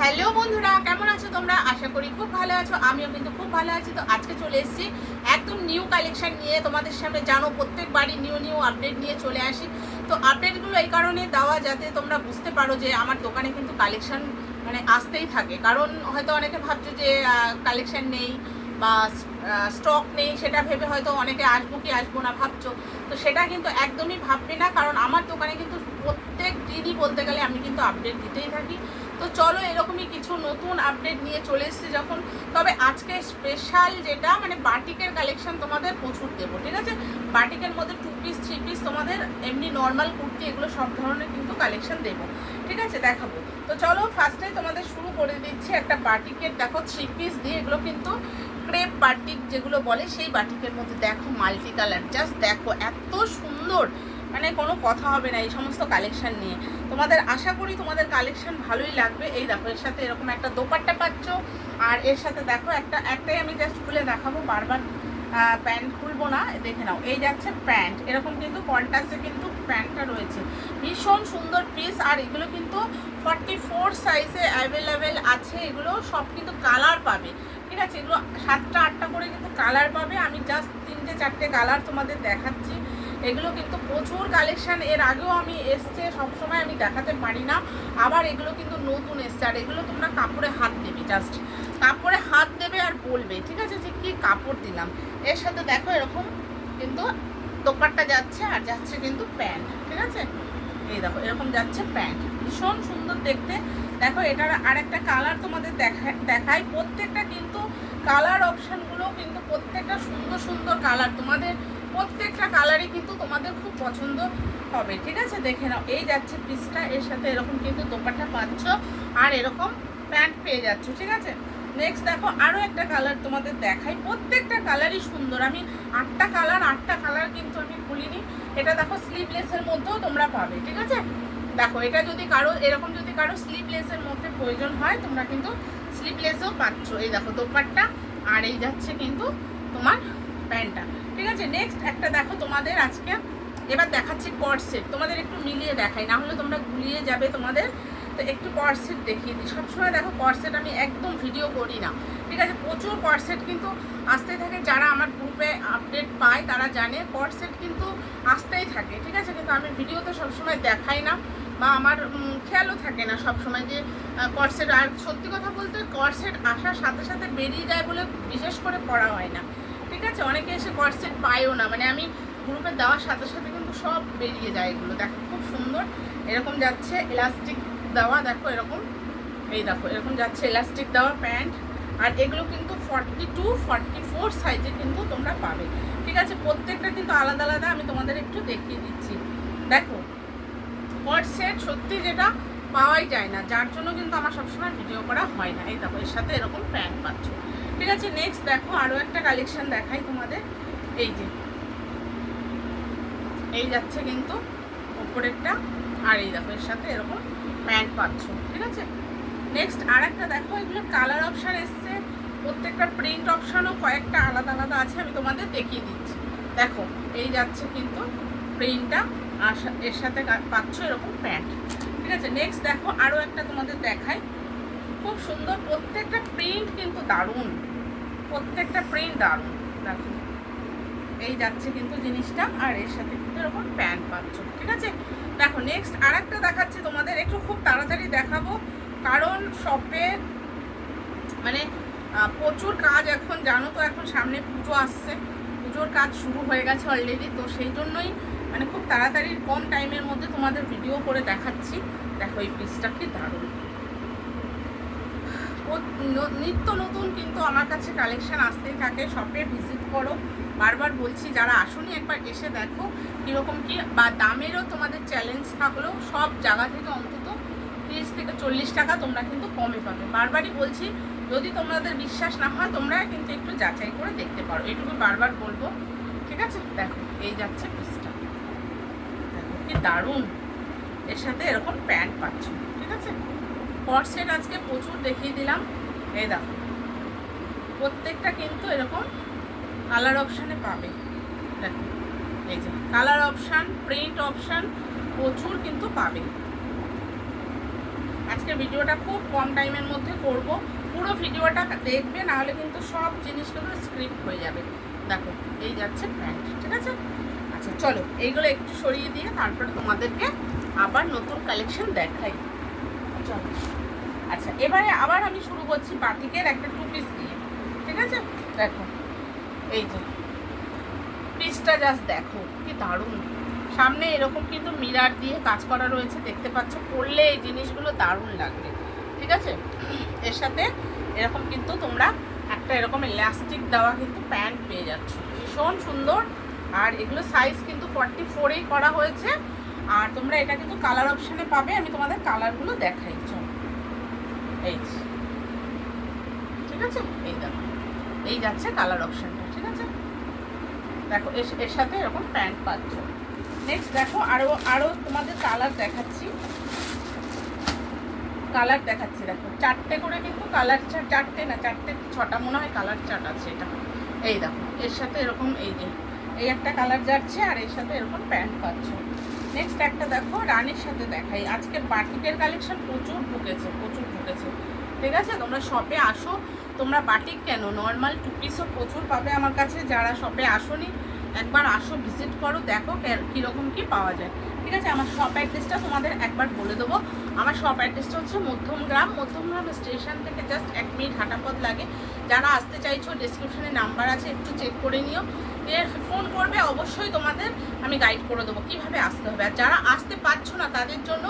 Hello বন্ধুরা, কেমন আছো তোমরা? আশা করি খুব ভালো আছো, আমিও কিন্তু খুব ভালো আছি। তো আজকে চলে এসেছি একদম নিউ কালেকশন নিয়ে তোমাদের সামনে জানো, প্রত্যেকবারই নিউ নিউ আপডেট নিয়ে চলে আসি। তো আপডেটগুলো এই কারণে দেওয়া যাতে তোমরা বুঝতে পারো যে আমার দোকানে কিন্তু কালেকশন মানে আসতেই থাকে। কারণ হয়তো অনেকে ভাবছ যে কালেকশন নেই বা স্টক নেই, সেটা ভেবে হয়তো অনেকে আসব কি আসব না ভাবছ। তো সেটা কিন্তু একদমই ভাববে না, কারণ আমার দোকানে কিন্তু প্রত্যেক দিনই বলতে গেলে আমি কিন্তু আপডেট দিতেই থাকি। তো চলো এরকমই কিছু নতুন আপডেট নিয়ে চলে এসেছি যখন। তবে আজকে স্পেশাল যেটা মানে বাটিকের কালেকশন তোমাদের প্রচুর দেবো, ঠিক আছে? বাটিকের মধ্যে টু পিস থ্রি পিস তোমাদের এমনি নর্মাল কুর্তি, এগুলো সব ধরনের কিন্তু কালেকশন দেবো, ঠিক আছে? দেখাবো। তো চলো ফার্স্টে তোমাদের শুরু করে দিচ্ছি একটা বাটিকের, দেখো থ্রি পিস দিয়ে এগুলো কিন্তু ক্রেপ বাটিক যেগুলো বলে, সেই বাটিকের মধ্যে দেখো মাল্টি কালার। জাস্ট দেখো, এত সুন্দর। মানে কোনো কথা হবে না এই সমস্ত কালেকশান নিয়ে। তোমাদের আশা করি তোমাদের কালেকশান ভালোই লাগবে। এই দেখো, এর সাথে এরকম একটা দোপাট্টা পাচ্ছ, আর এর সাথে দেখো একটা, একটাই আমি জাস্ট খুলে দেখাবো, বারবার প্যান্ট খুলবো না, দেখে নাও। এই যাচ্ছে প্যান্ট। এরকম কিন্তু কন্টাসে কিন্তু প্যান্টটা রয়েছে। ভীষণ সুন্দর পিস আর এগুলো কিন্তু ফর্টি ফোর সাইজে অ্যাভেলেবেল আছে। এগুলো সব কিন্তু কালার পাবে। ঠিক আছে, এগুলো সাতটা, আটটা করে কিন্তু কালার পাবে। আমি জাস্ট তিনটে, চারটে কালার তোমাদের দেখাচ্ছি। এগুলো কিন্তু প্রচুর কালেকশান এর আগেও আমি এসছে, সবসময় আমি দেখাতে পারি না। আবার এগুলো কিন্তু নতুন এসছে। আর এগুলো তোমরা কাপড়ে হাত দেবে জাস্ট কাপড়ে হাত দেবে আর বলবে, ঠিক আছে, যে কী কাপড় দিলাম। এর সাথে দেখো এরকম কিন্তু দোকানটা যাচ্ছে আর যাচ্ছে কিন্তু প্যান্ট, ঠিক আছে? এই দেখো, এরকম যাচ্ছে প্যান্ট। ভীষণ সুন্দর দেখতে। দেখো, এটার আরেকটা কালার তোমাদের দেখা দেখায় প্রত্যেকটা কিন্তু কালার অপশানগুলো কিন্তু প্রত্যেকটা সুন্দর সুন্দর কালার তোমাদের প্রত্যেকটা কালারই কিন্তু তোমাদের খুব পছন্দ হবে, ঠিক আছে? দেখে নাও। এই যাচ্ছে পিসটা, এর সাথে এরকম কিন্তু দোপাটা পাচ্ছ আর এরকম প্যান্ট পেয়ে যাচ্ছ, ঠিক আছে? নেক্সট দেখো আরও একটা কালার তোমাদের দেখাই। প্রত্যেকটা কালারই সুন্দর। আমি আটটা কালার আটটা কালার কিন্তু আমি খুলিনি এটা দেখো স্লিভলেসের মধ্যেও তোমরা পাবে, ঠিক আছে? দেখো, এটা যদি কারও, এরকম যদি কারও স্লিভলেসের মধ্যে প্রয়োজন হয়, তোমরা কিন্তু স্লিভলেসও পাচ্ছ। এই দেখো, দোপাট্টা, আর এই যাচ্ছে কিন্তু তোমার প্যান্টটা। ঠিক আছে নেক্সট একটা দেখো তোমাদের আজকে, এবার দেখাচ্ছি কর্সেট তোমাদের একটু মিলিয়ে দেখাই, না হলে তোমরা গুলিয়ে যাবে তোমাদের। তো একটু কর্সেট দেখিয়ে দিই। সবসময় দেখো কর্সেট আমি একদম ভিডিও করি না। ঠিক আছে, প্রচুর কর্সেট কিন্তু আসতে থাকে। যারা আমার গ্রুপে আপডেট পায়, তারা জানে কর্সেট কিন্তু আসতেই থাকে। ঠিক আছে, কিন্তু আমি ভিডিও তো সবসময় দেখাই না। বা আমার খেয়ালও থাকে না সব সময় যে কর্সেট আর সত্যি কথা বলতে কর্সেট আসার সাথে সাথে বেরিয়ে যায় বলে বিশেষ করে পড়া হয় না। ঠিক আছে? অনেকে এসে কর্সেট পায়ও না। মানে আমি গ্রুপে দেওয়ার সাথে সাথে কিন্তু সব বেরিয়ে যায় এগুলো। দেখো, খুব সুন্দর। এরকম যাচ্ছে এলাস্টিক দেওয়া। দেখো এরকম। এই দেখো, এরকম যাচ্ছে এলাস্টিক দেওয়া প্যান্ট। আর এগুলো কিন্তু ফর্টি টু ফর্টি ফোর সাইজে কিন্তু তোমরা পাবে। ঠিক আছে? প্রত্যেকটা কিন্তু আলাদা আলাদা। আমি তোমাদের একটু দেখিয়ে দিচ্ছি। দেখো কট সেট সত্যি যেটা পাওয়াই যায় না। যার জন্য কিন্তু আমার সবসময় ভিডিও করা হয় না। এই দেখো, এর সাথে এরকম প্যান্ট পাচ্ছ। ঠিক আছে নেক্সট দেখো আরও একটা কালেকশন দেখাই তোমাদের। এই যে, এই যাচ্ছে কিন্তু ওপরেরটা। আর এই দেখো, এর সাথে এরকম প্যান্ট পাচ্ছ। ঠিক আছে? নেক্সট আর একটা দেখো, এগুলো কালার অপশান এসছে। প্রত্যেকটা প্রিন্ট অপশানও কয়েকটা আলাদা আলাদা আছে, আমি তোমাদের দেখিয়ে দিচ্ছি। দেখো, এই যাচ্ছে কিন্তু প্রিন্টটা আর এর সাথে পাচ্ছ এরকম প্যান্ট। ঠিক আছে? নেক্সট দেখো আরও একটা তোমাদের দেখাই। খুব সুন্দর, প্রত্যেকটা প্রিন্ট কিন্তু দারুণ। প্রত্যেকটা প্রিন্ট দারুণ। দেখো। এই যাচ্ছে কিন্তু জিনিসটা, আর এর সাথে কিন্তু এরকম প্যান্ট পাচ্ছ। ঠিক আছে? দেখো নেক্সট আর একটা দেখাচ্ছি তোমাদের। একটু খুব তাড়াতাড়ি দেখাবো, কারণ শপে মানে প্রচুর কাজ এখন। জানো তো, এখন সামনে পুজো আসছে। পুজোর কাজ শুরু হয়ে গেছে অলরেডি তো সেই জন্যই মানে খুব তাড়াতাড়ি কম টাইমের মধ্যে তোমাদের ভিডিও করে দেখাচ্ছি। দেখো এই পিসটা কি দারুণ। নিত্য নতুন কিন্তু আমার কাছে কালেকশান আসতেই থাকে শপে ভিজিট করো। বারবার বলছি, যারা আসুনি একবার এসে দেখো, কীরকম কি বা দামেরও তোমাদের চ্যালেঞ্জ থাকলেও সব জায়গা থেকে অন্তত তিরিশ থেকে চল্লিশ টাকা তোমরা কিন্তু কমে পাবে। বারবারই বলছি, যদি তোমাদের বিশ্বাস না হয়, তোমরা কিন্তু একটু যাচাই করে দেখতে পারো। এটুকু বারবার বলব। ঠিক আছে? দেখো, এই যাচ্ছে কি দারুণ? এর সাথে এরকম প্যান্ট পাচ্ছ, ঠিক আছে? কর্সেট আজকে প্রচুর দেখিয়ে দিলাম। এই দেখো, প্রত্যেকটা কিন্তু এরকম কালার অপশানে পাবে। দেখো, এই কালার অপশান প্রিন্ট অপশান প্রচুর কিন্তু পাবে। আজকে ভিডিওটা খুব কম টাইমের মধ্যে করব। পুরো ভিডিওটা দেখবে, নাহলে কিন্তু সব জিনিসগুলো স্ক্রিপ্ট হয়ে যাবে। দেখো, এই যাচ্ছে প্যান্ট ঠিক আছে? আচ্ছা চলো, এইগুলো একটু সরিয়ে দিয়ে তারপরে তোমাদেরকে আবার নতুন কালেকশন দেখাই। চলো। আচ্ছা এবারে আবার আমি শুরু করছি বাটিকের একটা টু পিস দিয়ে, ঠিক আছে? দেখো, এই যে পিসটা জাস্ট দেখো, কি দারুণ। সামনে এরকম কিন্তু মিরার দিয়ে কাজ করা রয়েছে, দেখতে পাচ্ছ, পরলে এই জিনিসগুলো দারুণ লাগবে, ঠিক আছে? এর সাথে এরকম কিন্তু তোমরা একটা এরকম ইলাস্টিক দেওয়া কিন্তু প্যান্ট পেয়ে যাচ্ছ, ভীষণ সুন্দর। আর এগুলো সাইজ কিন্তু ফর্টি ফোরেই করা হয়েছে। আর তোমরা এটা কিন্তু কালার অপশানে পাবে। আমি তোমাদের কালারগুলো দেখাই, চল। এই ঠিক আছে? এই দেখো। এই যাচ্ছে কালার অপশানটা ঠিক আছে? দেখো, এর সাথে এরকম প্যান্ট পাচ্ছ। নেক্সট দেখো আরও আরও তোমাদের কালার দেখাচ্ছি। কালার দেখাচ্ছি, দেখো। চারটে করে কিন্তু কালার চার্ট চারটে না, চারটে, ছটা মনে হয় কালার চার্ট আছে এটা। এই দেখো, এর সাথে এরকম, এই যে। এই একটা কালার যাচ্ছে আর এর সাথে এরকম প্যান্ট পাচ্ছ। নেক্সট একটা দেখো, রানীর সাথে দেখাই। আজকে বাটিকের কালেকশন প্রচুর ঢুকেছে প্রচুর ঢুকেছে। ঠিক আছে? তোমরা শপে আসো। তোমরা বাটিক কেন? নর্মাল টু পিসও প্রচুর পাবে আমার কাছে। যারা শপে আসোনি, একবার আসো ভিজিট করো, দেখো কীরকম কি পাওয়া যায়। ঠিক আছে? আমার শপ অ্যাড্রেসটা তোমাদের একবার বলে দেবো। আমার শপ অ্যাড্রেসটা হচ্ছে মধ্যমগ্রাম মধ্যমগ্রাম স্টেশন থেকে জাস্ট এক মিনিট হাঁটা পথ লাগে। যারা আসতে চাইছো ডিসক্রিপশনে নাম্বার আছে, একটু চেক করে নিও। ফোন করবে, অবশ্যই তোমাদের আমি গাইড করে দেবো কীভাবে আসতে হবে। আর যারা আসতে পারছ না, তাদের জন্য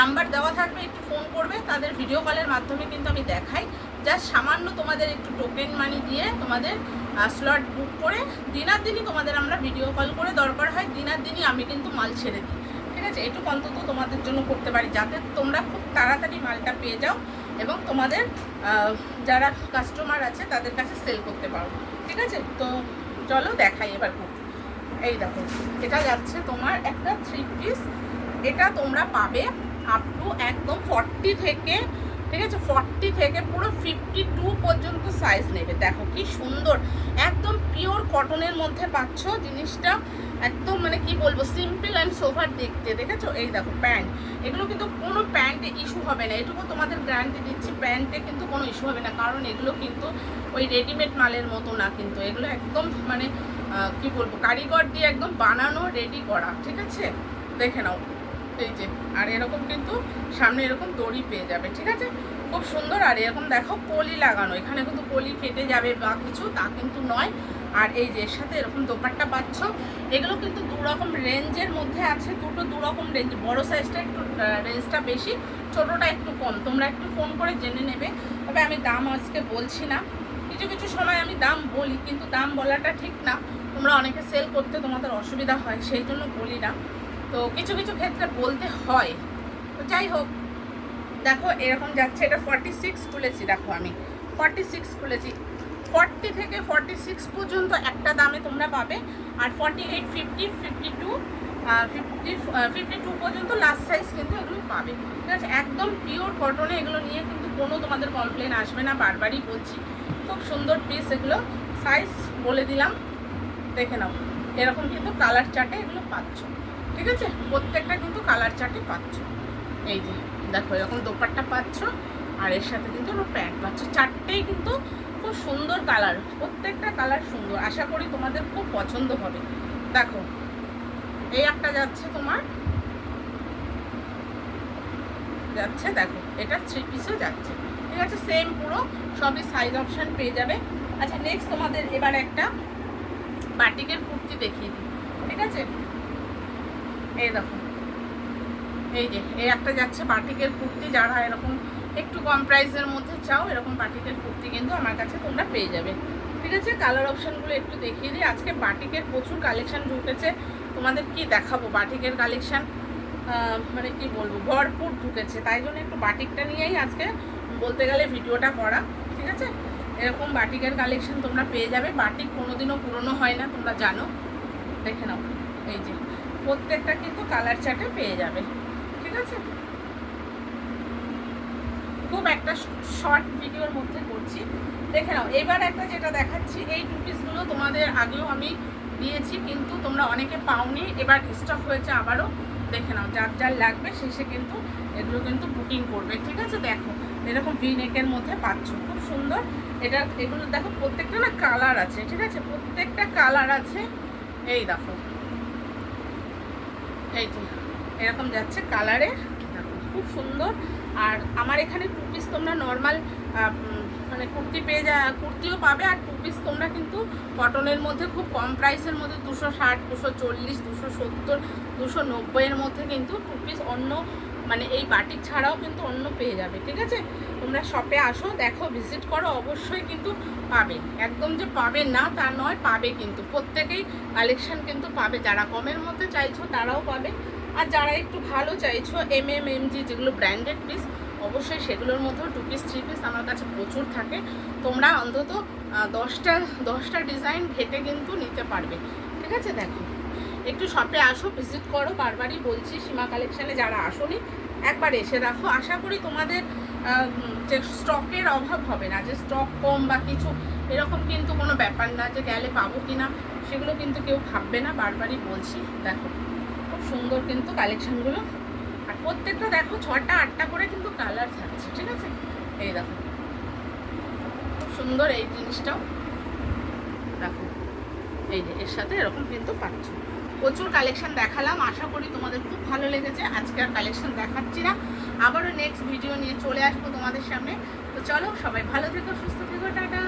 নাম্বার দেওয়া থাকবে, একটু ফোন করবে। তাদের ভিডিও কলের মাধ্যমে কিন্তু আমি দেখাই। জাস্ট সামান্য তোমাদের একটু টোকেন মানি দিয়ে তোমাদের স্লট বুক করে, দিনার দিনই তোমাদের আমরা ভিডিও কল করে দরকার হয়। দিনার দিনই আমি কিন্তু মাল ছেড়ে দিই। ঠিক আছে? এটুকু অন্তত তোমাদের জন্য করতে পারি। যাতে তোমরা খুব তাড়াতাড়ি মালটা পেয়ে যাও এবং তোমাদের যারা কাস্টমার আছে তাদের কাছে সেল করতে পারো। ঠিক আছে? তো চলো দেখাই এবার খুব। এই দেখো, এটা যাচ্ছে তোমার একটা থ্রি পিস এটা তোমরা পাবে আপ টু একদম ফর্টি থেকে, ঠিক আছে? ফর্টি থেকে পুরো ফিফটি টু পর্যন্ত সাইজ নেবে। দেখো কি সুন্দর। একদম পিওর কটনের মধ্যে পাচ্ছ জিনিসটা। একদম মানে কি বলব সিম্পল অ্যান্ড সোভার দেখতে, দেখেছ? এই দেখো প্যান্ট এগুলো কিন্তু কোনো প্যান্টে ইস্যু হবে না। এটুকু তোমাদের গ্যারান্টি দিচ্ছি প্যান্টে কিন্তু কোনো ইস্যু হবে না। কারণ এগুলো কিন্তু ওই রেডিমেড মালের মতো না কিন্তু। এগুলো একদম মানে কি বলব, কারিগর দিয়ে একদম বানানো রেডি করা, ঠিক আছে? দেখে নাও। এই যে, আর এরকম কিন্তু সামনে এরকম দড়ি পেয়ে যাবে, ঠিক আছে? খুব সুন্দর। আর এরকম দেখো কলি লাগানো। এখানে কিন্তু কলি ফেটে যাবে বা কিছু, তা কিন্তু নয়। আর এই যে এর সাথে এরকম দোপাট্টা পাচ্ছ, এগুলো কিন্তু দু রকম রেঞ্জের মধ্যে আছে, দুটো দু রকম রেঞ্জ। বড় সাইজটা একটু রেঞ্জটা বেশি, ছোটোটা একটু কম। তোমরা একটু ফোন করে জেনে নেবে। তবে আমি দাম আজকে বলছি না। কিছু কিছু সময় আমি দাম বলি, কিন্তু দাম বলাটা ঠিক না। তোমরা অনেকে সেল করতে তোমাদের অসুবিধা হয়, সেই জন্য বলি না। তো কিছু কিছু ক্ষেত্রে বলতে হয়। তো যাই হোক, দেখো এরকম যাচ্ছে। এটা ফর্টি সিক্স খুলেছি, দেখো আমি। ফর্টি সিক্স খুলেছি। ফর্টি থেকে ফর্টি সিক্স পর্যন্ত একটা দামে তোমরা পাবে। আর forty eight fifty fifty two fifty fifty two পর্যন্ত লাস্ট সাইজ কিন্তু এগুলো পাবে। ঠিক আছে? একদম পিওর কটনে এগুলো নিয়ে কিন্তু কোনো তোমাদের কমপ্লেন আসবে না, বারবারই বলছি। খুব সুন্দর পিস এগুলো। সাইজ বলে দিলাম। দেখে নাও। এরকম কিন্তু কালার চার্টে এগুলো পাচ্ছ। ঠিক আছে? প্রত্যেকটা কিন্তু কালার চার্টে পাচ্ছ। এই যে, দেখো এরকম দোপাট্টা পাচ্ছ। আর এর সাথে কিন্তু প্যান্ট পাচ্ছ। চারটেই কিন্তু খুব সুন্দর কালার, প্রত্যেকটা কালার সুন্দর। আশা করি তোমাদের খুব পছন্দ হবে। দেখো, এই একটা যাচ্ছে তোমার, যাচ্ছে, দেখো, এটা থ্রি পিসও যাচ্ছে। ঠিক আছে সেম পুরো, সবই সাইজ অপশান পেয়ে যাবে। আচ্ছা নেক্সট তোমাদের এবার একটা বাটিকের কুর্তি দেখিয়ে দিই। ঠিক আছে? এই দেখো, এই যে, এই একটা যাচ্ছে বাটিকের কুর্তি, যারা এরকম একটু কম প্রাইসের মধ্যে চাও, এরকম বাটিকের কুর্তি কিন্তু আমার কাছে তোমরা পেয়ে যাবে। ঠিক আছে? কালার অপশানগুলো একটু দেখিয়ে দিই। আজকে বাটিকের প্রচুর কালেকশান ঢুকেছে। তোমাদের কি দেখাবো? বাটিকের কালেকশান মানে কি বলব? ভরপুর ঢুকেছে। তাই জন্য একটু বাটিকটা নিয়েই আজকে বলতে গেলে ভিডিওটা করা। ঠিক আছে? এরকম বাটিকের কালেকশান তোমরা পেয়ে যাবে। বাটিক কোনোদিনও পুরনো হয় না, তোমরা জানো। দেখে নাও। এই যে, প্রত্যেকটা কিন্তু কালার চার্টে পেয়ে যাবে। ঠিক আছে? খুব একটা শর্ট ভিডিওর মধ্যে করছি। দেখে নাও, এবার একটা যেটা দেখাচ্ছি, এই টু পিসগুলো তোমাদের আগেও আমি দিয়েছি, কিন্তু তোমরা অনেকে পাওনি, এবার স্টক হয়েছে আবারও। দেখে নাও, যার যার লাগবে শেষে কিন্তু এগুলো কিন্তু বুকিং করবে, ঠিক আছে? দেখো, এরকম ভি নেকের মধ্যে পাচ্ছ, খুব সুন্দর। এটা, এগুলো দেখো, প্রত্যেকটা না কালার আছে, ঠিক আছে? প্রত্যেকটা কালার আছে। এই দেখো। এই যে, এরকম যাচ্ছে কালারে খুব সুন্দর। আর আমার এখানে টু পিস তোমরা নর্মাল মানে কুর্তি পেয়ে যা, কুর্তিও পাবে আর টু পিস তোমরা কিন্তু কটনের মধ্যে খুব কম প্রাইসের মধ্যে দুশো ষাট, দুশো চল্লিশ, দুশো সত্তর, দুশো নব্বইয়ের মধ্যে কিন্তু টু পিস অন্য মানে এই বাটিক ছাড়াও কিন্তু অন্য পেয়ে যাবে, ঠিক আছে? তোমরা শপে আসো, দেখো ভিজিট করো, অবশ্যই কিন্তু পাবে। একদম যে পাবে না তা নয়, পাবে কিন্তু। প্রত্যেকেই কালেকশন কিন্তু পাবে। যারা কমের মধ্যে চাইছো তারাও পাবে। আর যারা একটু ভালো চাইছো এম এম এম জি যেগুলো ব্র্যান্ডেড পিস অবশ্যই সেগুলোর মধ্যেও টু পিস থ্রি পিস আমার কাছে প্রচুর থাকে। তোমরা অন্তত দশটা দশটা ডিজাইন ঘেটে কিন্তু নিতে পারবে। ঠিক আছে? দেখো। একটু শপে আসো ভিজিট করো, বারবারই বলছি, সীমা কালেকশানে যারা আসোনি, একবার এসে রাখো আশা করি তোমাদের যে স্টকের অভাব হবে না, যে স্টক কম বা কিছু, এরকম কিন্তু কোনো ব্যাপার না যে গেলে পাবো কি না সেগুলো কিন্তু কেউ ভাববে না। বারবারই বলছি, দেখো। সুন্দর কিন্তু কালেকশনগুলো আর প্রত্যেকটা দেখো, ছটা, আটটা করে কিন্তু কালার থাকছে, ঠিক আছে? এই দেখো। খুব সুন্দর এই জিনিসটাও। দেখো, এই যে, এর সাথে এরকম কিন্তু পাচ্ছ। প্রচুর কালেকশন দেখালাম, আশা করি তোমাদের খুব ভালো লেগেছে। আজকে আর কালেকশন দেখাচ্ছি না। আবারও নেক্সট ভিডিও নিয়ে চলে আসব তোমাদের সামনে। তো চলো, সবাই ভালো থেকো, সুস্থ থেকো, টাটা।